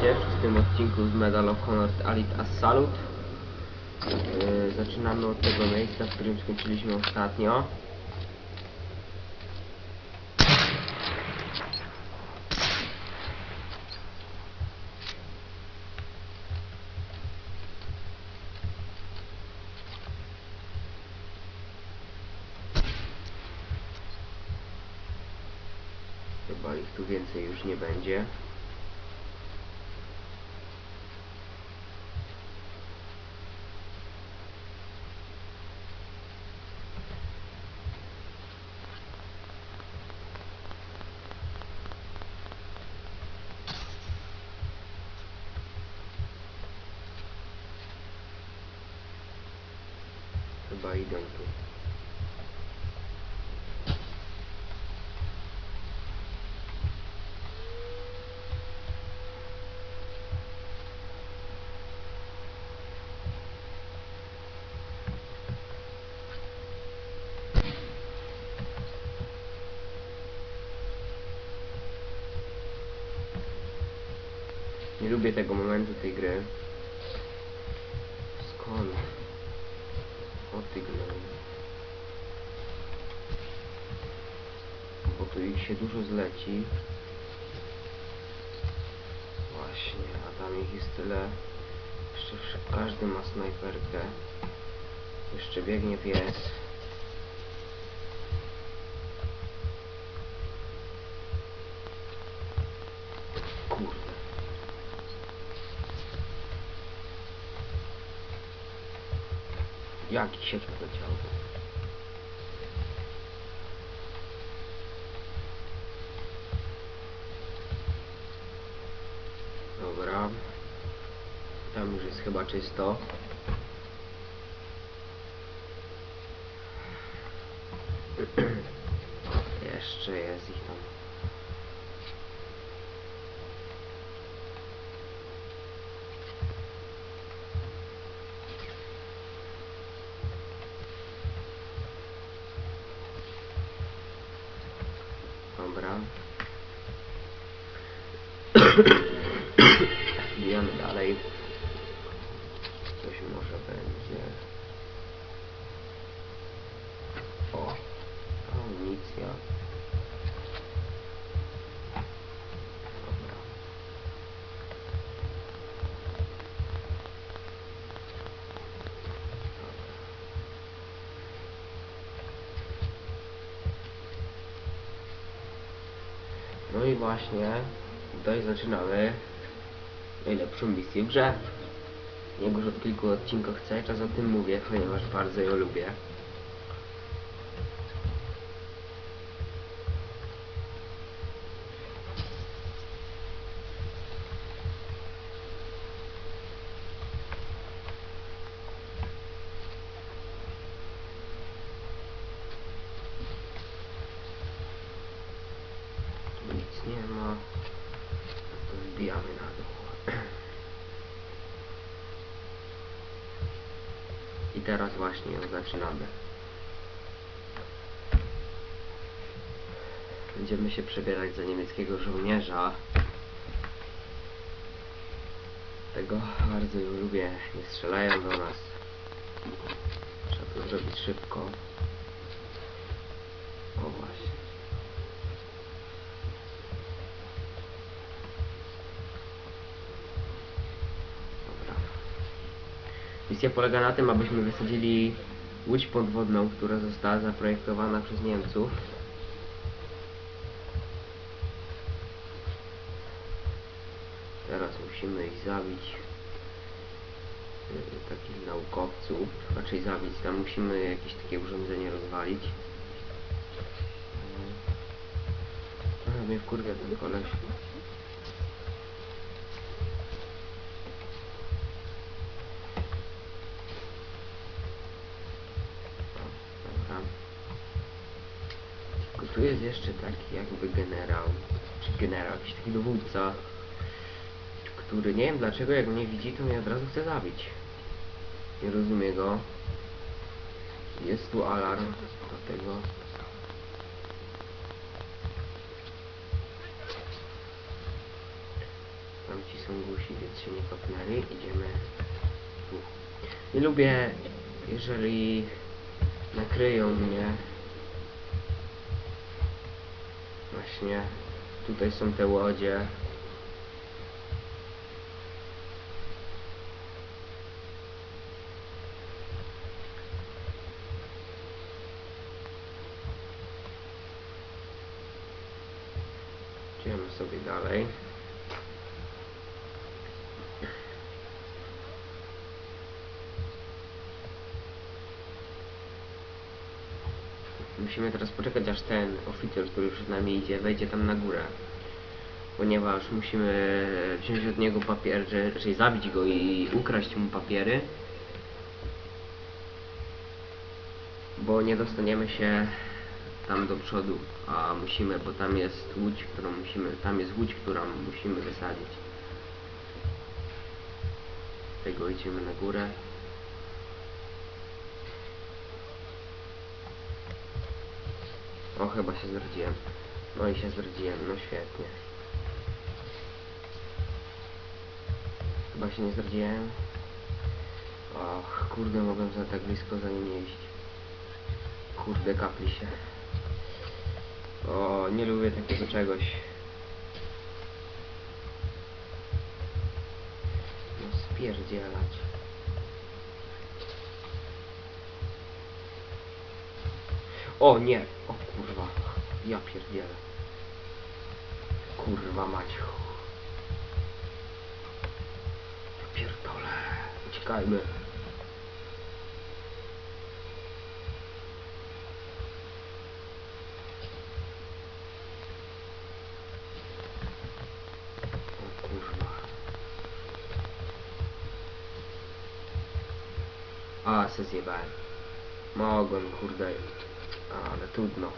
witajcie w tym odcinku z Medal of Honor Elite Assault. Yy, zaczynamy od tego miejsca, w którym skończyliśmy ostatnio. Chyba ich tu więcej już nie będzie. Nie lubię tego momentu tej gry. Skąd? O ty gnoj. Bo tu ich się dużo zleci. Właśnie, a tam ich jest tyle. Jeszcze każdy ma snajperkę. Jeszcze biegnie pies. Kurde. Jaki się tu leciał? Dobra. Tam już jest chyba czysto. Jeszcze jest ich tam. Dobra. Bijamy dalej. Coś może będzie. O, amunicja. Dobra. No i właśnie tutaj zaczynamy najlepszą misję grze. Ja już od kilku odcinkach cały czas o tym mówię, ponieważ bardzo ją lubię. Nic nie ma. To wbijamy na dół. I teraz właśnie ją zaczynamy. Będziemy się przebierać za niemieckiego żołnierza. Tego bardzo lubię. Nie strzelają do nas. Trzeba to zrobić szybko. O właśnie. Dobra. Misja polega na tym, abyśmy wysadzili łódź podwodną, która została zaprojektowana przez Niemców. Teraz musimy ich zabić. Yy, Takich naukowców. Raczej zabić. Tam musimy jakieś takie urządzenie rozwalić. Yy. Trochę mnie wkurwia ten koleś. Dobra. Tylko tu jest jeszcze taki jakby generał, czy generał, jakiś taki dowódca, który nie wiem dlaczego jak mnie widzi, to mnie od razu chce zabić. Nie rozumie go. Jest tu alarm do tego. Tamci są gusi, więc się nie kopnęli. Idziemy tu. Nie lubię, jeżeli nakryją mnie. Właśnie tutaj są te łodzie. Idziemy sobie dalej. Musimy teraz poczekać aż ten oficer, który przed nami idzie, wejdzie tam na górę. Ponieważ musimy wziąć od niego papier, że, czyli zabić go i ukraść mu papiery. Bo nie dostaniemy się tam do przodu, a musimy, bo tam jest łódź, którą musimy, tam jest łódź, którą musimy wysadzić. Tego idziemy na górę. O, chyba się zdradziłem. No i się zdradziłem, no świetnie. Chyba się nie zdradziłem. Och, kurde, mogłem za tak blisko za nim nie iść. Kurde, kapli się. O, nie lubię takiego czegoś. No spierdzielać. O nie! O. Ja pierdzielę. Kurwa mać. Ja pierdolę. Uciekajmy. A, se zjebałem. Mogłem, kurde. Ale trudno.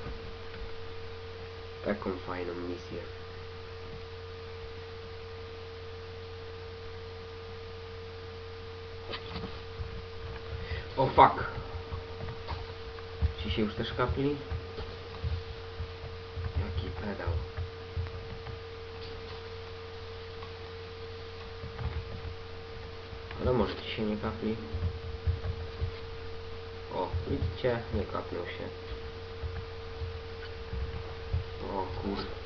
Taką fajną misję. O fuck. Ci się już też kapli? Jaki pedał. Ale może ci się nie kapli? O, widzicie? Nie kapnął się. ho cura.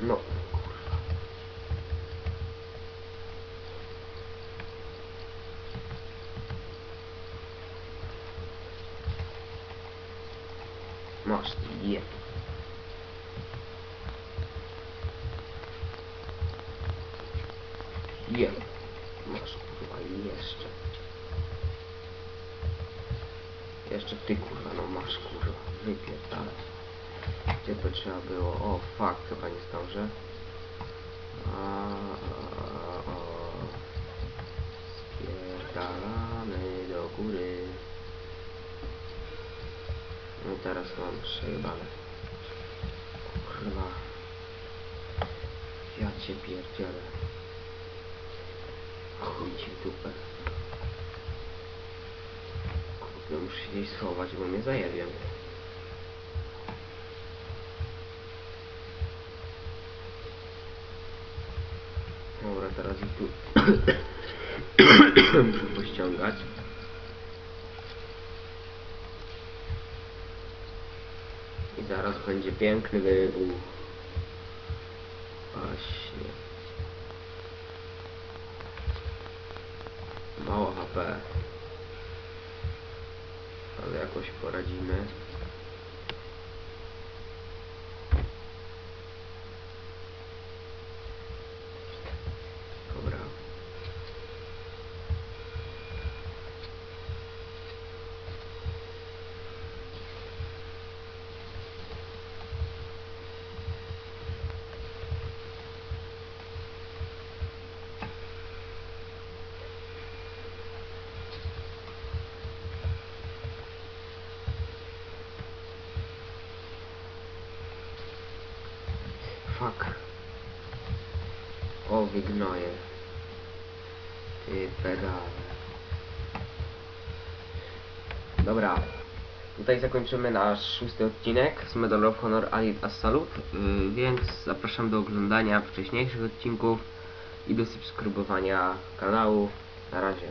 No, curva. No, sti dietro. Yeah. yeah. Masz kurwa, wypierdalaj. Gdzie to trzeba było? O fuck, chyba nie zdążę. A, a. Spierdalamy do góry. No i teraz mam przejebane. Kurwa. Ja cię pierdzielę. Chuj ci dupę. Muszę się gdzieś schować, bo mnie zajebią. Dobra, teraz ich tu muszę pościągać. I zaraz będzie piękny wybuch. Właśnie. Mało HP. Ale jakoś poradzimy. Dobra. Fuck. O, wygnoję. Ty pedale. Dobra. tutaj zakończymy nasz szósty odcinek z Medal of Honor Allied as Salute, yy, więc zapraszam do oglądania wcześniejszych odcinków i do subskrybowania kanału. Na razie.